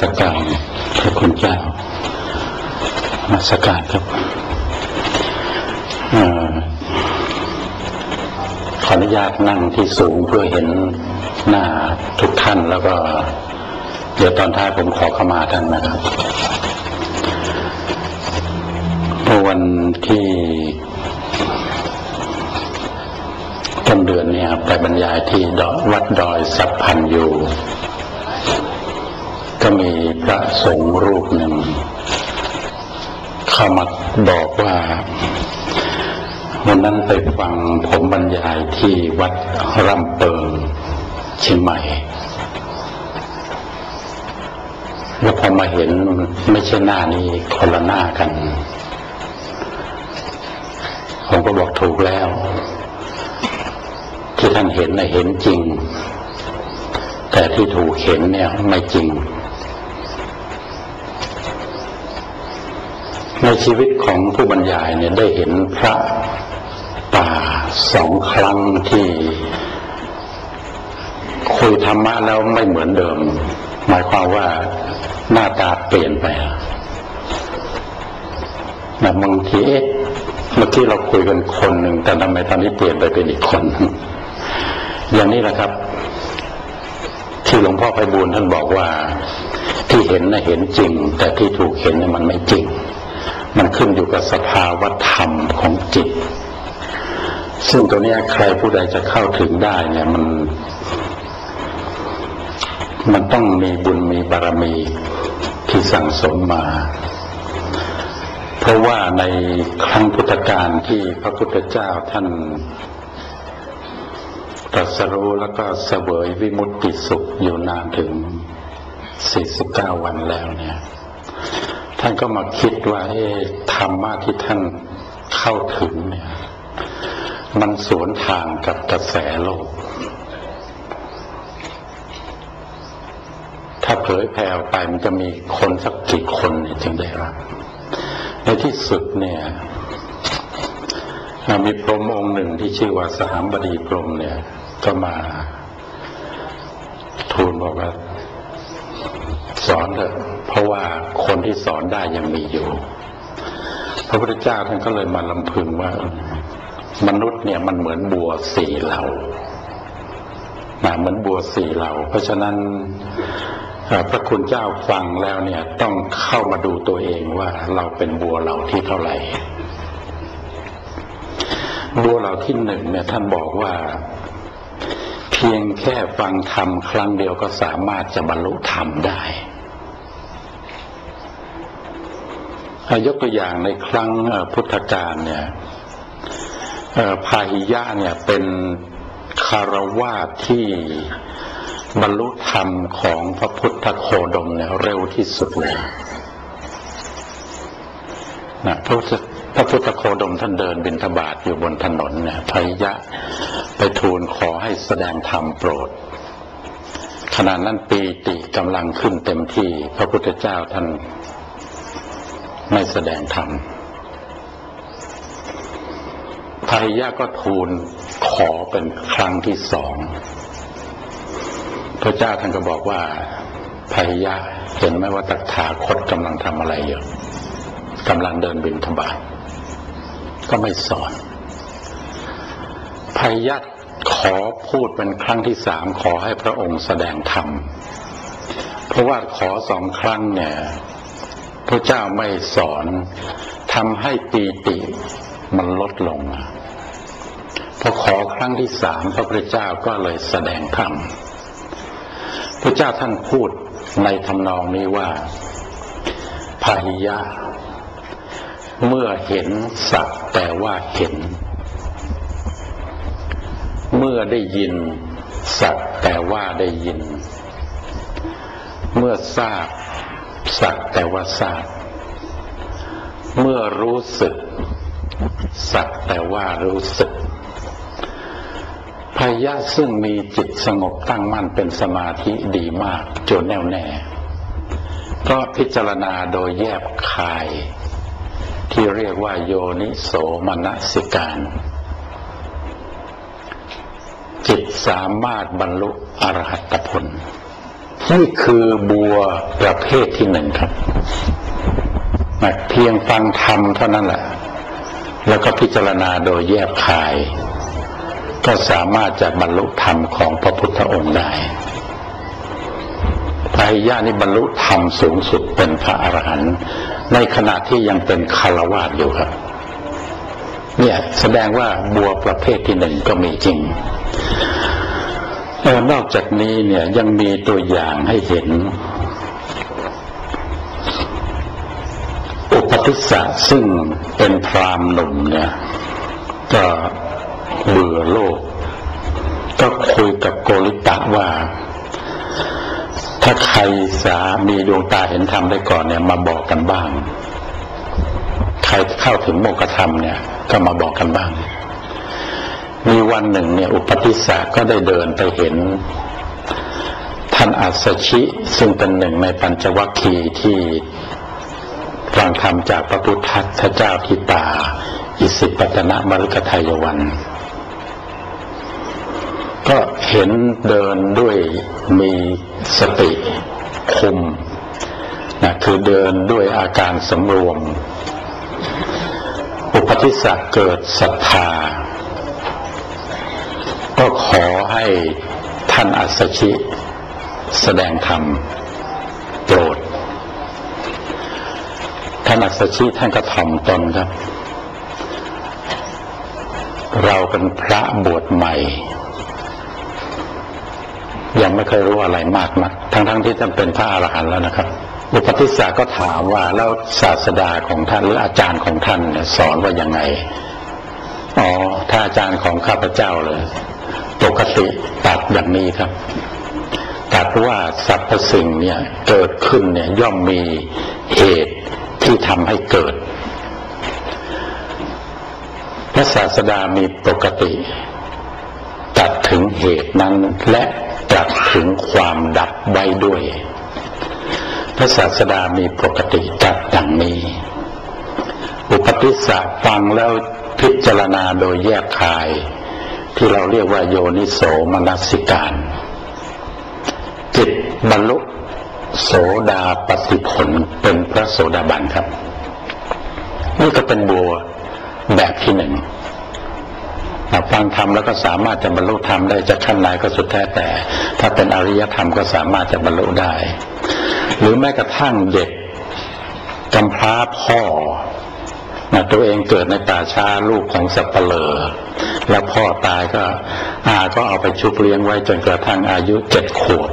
สการพระคุณเจ้ามาสการครับอขออนุญาตนั่งที่สูงเพื่อเห็นหน้าทุกท่านแล้วก็ เดี๋ยวตอนท้ายผมขอเข้ามาท่านนะครับเมื่อวันที่ต้นเดือนเนี่ยไปบรรยายที่วัดดอยสัพพันยู ก็มีพระสงฆ์รูปหนึ่งเข้ามาบอกว่าวันนั้นไปฟังผมบรรยายที่วัดร่ำเปิงเชียงใหม่ แล้วพอมาเห็นไม่ใช่หน้านี้คนละหน้ากัน ผมก็บอกถูกแล้ว ที่ท่านเห็นนะเห็นจริง แต่ที่ถูกเห็นเนี่ยไม่จริง ในชีวิตของผู้บรรยายเนี่ยได้เห็นพระป่าสองครั้งที่คุยธรรมะแล้วไม่เหมือนเดิม หมายความว่าหน้าตาเปลี่ยนไปนะบางทีเอ๊ะเมื่อกี้เราคุยกันคนหนึ่งแต่ทำไมตอนนี้เปลี่ยนไปเป็นอีกคน อย่างนี้แหละครับ ที่หลวงพ่อไพบูลท่านบอกว่า ที่เห็นนะเห็นจริง แต่ที่ถูกเห็นเนี่ยมันไม่จริง มันขึ้นอยู่กับสภาวธรรมของจิต ซึ่งตัวนี้ใครผู้ใดจะเข้าถึงได้เนี่ยมัน มันต้องมีบุญมีบารมีที่สั่งสมมา เพราะว่าในครั้งพุทธกาลที่พระพุทธเจ้าท่านตรัสรู้แล้วก็เสวยวิมุตติสุขอยู่นานถึง 49 วันแล้วเนี่ย ท่านก็มาคิดว่าธรรมะที่ท่านเข้าถึงเนี่ย มันสวนทางกับกระแสโลก ถ้าเผยแผ่ไปมันจะมีคนสักกี่คนเนี่ยจึงได้รับ ในที่สุดเนี่ยมีพรหมองค์หนึ่งที่ชื่อว่าสหามบดีพรหมเนี่ย ก็มาทูลบอกว่าสอนเถอะ เพราะว่าคนที่สอนได้ยังมีอยู่ พระพุทธเจ้าท่านก็เลยมาลำพึงว่า มนุษย์เนี่ยมันเหมือนบัวสี่เหล่านะเหมือนบัวสี่เหล่า เพราะฉะนั้นพระคุณเจ้าฟังแล้วเนี่ยต้องเข้ามาดูตัวเองว่าเราเป็นบัวเหล่าที่เท่าไหร่ บัวเหล่าที่หนึ่งเนี่ยท่านบอกว่า เพียงแค่ฟังธรรมครั้งเดียวก็สามารถจะบรรลุธรรมได้ ยกตัวอย่างในครั้งพุทธกาลเนี่ยพาหิยะเนี่ยเป็นคารวาสที่บรรลุธรรมของพระพุทธโคดมเนี่ยเร็วที่สุดเลยนะพระพระพุทธโคดมท่านเดินบิณฑบาตอยู่บนถนนเนี่ยพาหิยะไปทูลขอให้แสดงธรรมโปรด ขณะนั้นปีติกำลังขึ้นเต็มที่ พระพุทธเจ้าท่าน ไม่แสดงธรรมภริยะก็ทูลขอเป็นครั้งที่สอง พระเจ้าท่านก็บอกว่าภริยะเห็นไหมว่าตักถาคตกำลังทำอะไรอยู่กำลังเดินบินทบาทก็ไม่สอนภริยะขอพูดเป็นครั้งที่สามขอให้พระองค์แสดงธรรม เพราะว่าขอสองครั้งเนี่ย พระเจ้าไม่สอนทำให้ปีติมันลดลงพอขอครั้งที่สามพระพุทธเจ้าก็เลยแสดงธรรมพระเจ้าท่านพูดในทำนองนี้ว่าพาหิยะ เมื่อเห็นสักแต่ว่าเห็น เมื่อได้ยินสักแต่ว่าได้ยิน เมื่อทราบ สักแต่ว่าทราบ เมื่อรู้สึก สักแต่ว่ารู้สึกพยะซึ่งมีจิตสงบตั้งมั่นเป็นสมาธิดีมากจนแน่วแน่ก็พิจารณาโดยแยบคาย ที่เรียกว่าโยนิโสมนสิการ จิตสามารถบรรลุอรหัตผล นี่คือบัวประเภทที่หนึ่งครับเพียงฟังธรรมเท่านั้นแหละ แล้วก็พิจารณาโดยแยบคาย ก็สามารถจะบรรลุธรรมของพระพุทธองค์ได้พระยานี่บรรลุธรรมสูงสุดเป็นพระอรหันต์ในขณะที่ยังเป็นคารวาสอยู่ครับ เนี่ยแสดงว่าบัวประเภทที่หนึ่งก็มีจริง นอกจากนี้เนี่ยยังมีตัวอย่างให้เห็น อุปติสสะซึ่งเป็นพรามหนุ่มเนี่ย ก็เบื่อโลก ก็คุยกับโกริตะว่า ถ้าใครสามีดวงตาเห็นธรรมได้ก่อนเนี่ยมาบอกกันบ้าง ใครเข้าถึงโมกธรรมเนี่ย ก็มาบอกกันบ้าง มีวันหนึ่งเนี่ย อุปติสสะก็ได้เดินไปเห็น ท่านอัศชิ ซึ่งเป็นหนึ่งในปัญจวัคคีย์ที่ฟังธรรมจากพระพุทธเจ้าทิตา อิสิปตนะมรุกทายวัน ก็เห็นเดินด้วยมีสติคุมนะคือเดินด้วยอาการสำรวม อุปติสสะเกิดศรัทธา ก็ขอให้ท่านอัศชิ แสดงธรรมโปรด ท่านอัศชิท่านก็ถ่อมตนครับ เราเป็นพระบวชใหม่ ยังไม่เคยรู้อะไรมากนัก ทั้งๆทที่ท่านเป็นพระอรหันต์แล้วนะครับอุปติสสะก็ถามว่าแล้วศาสดาของท่านหรืออาจารย์ของท่านสอนว่ายังไง อ๋อ ถ้าอาจารย์ของข้าพเจ้าเลย ปกติตัดอย่างนี้ครับตัดว่าสรรพสิ่งเนี่ยเกิดขึ้นเนี่ยย่อมมีเหตุที่ทำให้เกิด พระศาสดามีปกติ ตัดถึงเหตุนั้นและตัดถึงความดับไว้ด้วย พระศาสดามีปกติตัดอย่างนี้ อุปติสสะฟังแล้วพิจารณาโดยแยกคาย ที่เราเรียกว่าโยนิโสมนสิการ จิตบรรลุโสดาปฏิผลเป็นพระโสดาบันครับ นี่ก็เป็นบัวแบบที่หนึ่งฟังธรรมแล้วก็สามารถจะบรรลุธรรมได้จะขั้นไหนก็สุดแท้แต่ ถ้าเป็นอริยธรรมก็สามารถจะบรรลุได้ หรือแม้กระทั่งเด็กกำพร้าพ่อ นะตัวเองเกิดในป่าช้าลูกของสัปเหร่อแล้วพ่อตายก็ อาก็เอาไปชุบเลี้ยงไว้จนกระทั่งอายุเจ็ดขวบ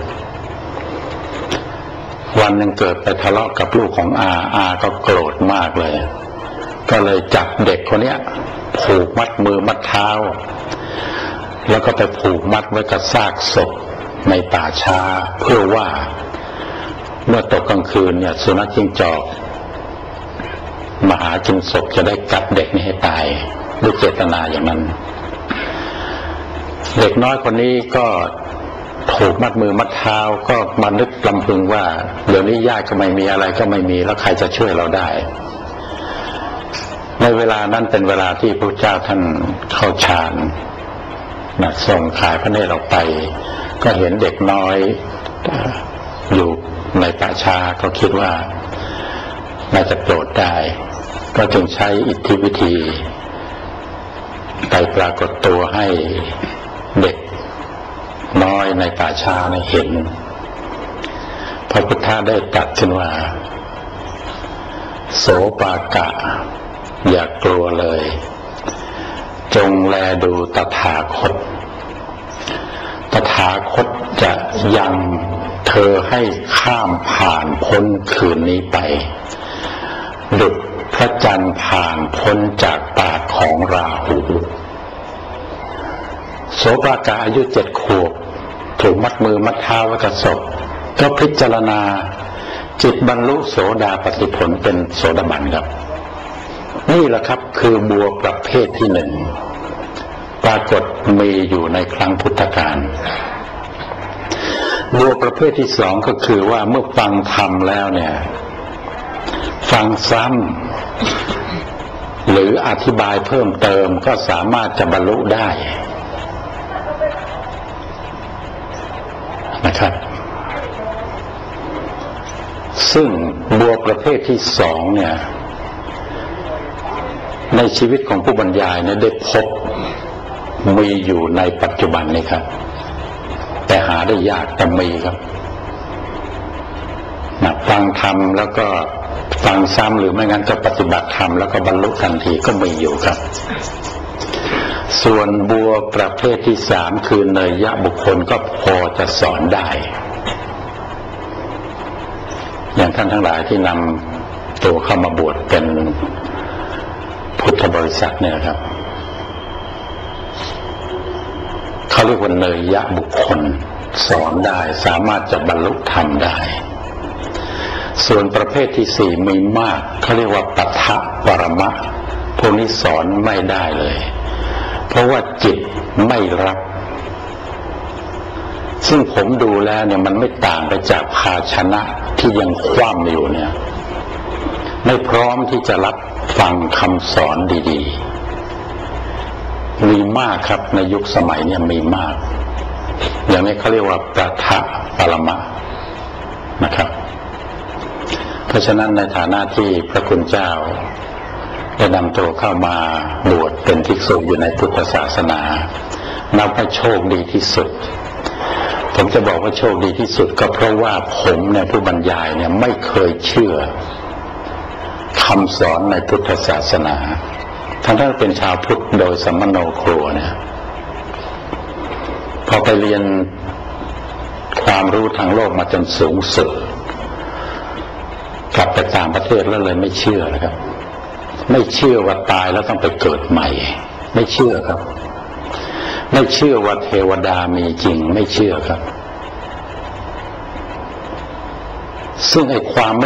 วันหนึ่งเกิดไปทะเลาะกับลูกของอา อาก็โกรธมากเลย ก็เลยจับเด็กคนเนี้ยผูกมัดมือมัดเท้า แล้วก็ไปผูกมัดไว้กับซากศพในป่าช้าเพื่อว่า เมื่อตกกลางคืนเนี่ย สุนัขจิ้งจอก มหาจิงศพจะได้กัดเด็กนี้ให้ตายด้วยเจตนาอย่างนั้น เด็กน้อยคนนี้ก็ถูกมัดมือมัดเท้าก็มานึกลำพึงว่า เดี๋ยวนี้ญาติก็ไม่มีอะไรก็ไม่มีแล้วใครจะช่วยเราได้ ในเวลานั้นเป็นเวลาที่พระเจ้าท่านเข้าฌานนะส่งขายพระเนตรออกไป ก็เห็นเด็กน้อยอยู่ในป่าชาก็คิดว่า น่าจะโปรดได้ ก็จึงใช้อิทธิวิธี ไปปรากฏตัวให้เด็กน้อยในป่าชาเห็น พระพุทธาได้ตัดขึ้นว่า โสปากะ อย่ากลัวเลย จงแลดูตถาคต ตถาคตจะยังเธอให้ข้ามผ่านพ้นคืนนี้ไป ดุจพระจันทร์ผ่านพ้นจากปากของราหูโสภากาอายุเจ็ดขวบถูกมัดมือมัดเท้าไว้กับศพก็พิจารณาจิตบรรลุโสดาปฏิผลเป็นโสดาบันครับ นี่แหละครับคือบัวประเภทที่หนึ่งปรากฏมีอยู่ในครั้งพุทธกาลบัวประเภทที่สองก็คือว่าเมื่อฟังธรรมแล้วเนี่ย ฟังซ้ำหรืออธิบายเพิ่มเติมก็สามารถจะบรรลุได้นะครับ ซึ่งบัวประเภทที่สองเนี่ย ในชีวิตของผู้บรรยายเนี่ยได้พบมีอยู่ในปัจจุบันนี้ครับ แต่หาได้ยากแต่มีครับนะฟังธรรมแล้วก็ ฟังซ้ำหรือไม่งั้นก็ปฏิบัติธรรมแล้วก็บรรลุทันทีก็มีอยู่ครับ ส่วนบัวประเภทที่สามคือเนยยะบุคคลก็พอจะสอนได้ อย่างท่านทั้งหลายที่นำตัวเข้ามาบวชเป็นพุทธบริษัทเนี่ยครับเขาเรียกว่าเนยยะบุคคล สอนได้สามารถจะบรรลุธรรมได้ ส่วนประเภทที่สี่มีมากเขาเรียกว่าปัทะปรมะพวกนี้สอนไม่ได้เลย เพราะว่าจิตไม่รับ ซึ่งผมดูแล้วเนี่ยมันไม่ต่างไปจากภาชนะที่ยังคว่ำอยู่เนี่ย ไม่พร้อมที่จะรับฟังคำสอนดีๆ มีมากครับในยุคสมัยเนี่ยมีมาก อย่างนี้เขาเรียกว่าประทะปรมะนะครับ ราะฉะนั้นในฐานะที่พระคุณเจ้าได้นำตัวเข้ามาบวชเป็นภิกษุอยู่ในพุทธศาสนานับว่าโชคดีที่สุด ผมจะบอกว่าโชคดีที่สุดก็เพราะว่าผมเนี่ยผู้บรรยายเนี่ยไม่เคยเชื่อคำสอนในพุทธศาสนา ทั้งที่เป็นชาวพุทธโดยสัมมโนครัวเนี่ยพอไปเรียนความรู้ทางโลกมาจนสูงสุด กลับไปต่างประเทศแล้วเลยไม่เชื่อนะครับ ไม่เชื่อว่าตายแล้วต้องไปเกิดใหม่ ไม่เชื่อครับ ไม่เชื่อว่าเทวดามีจริง ไม่เชื่อครับ ซึ่งไอ้ความไม่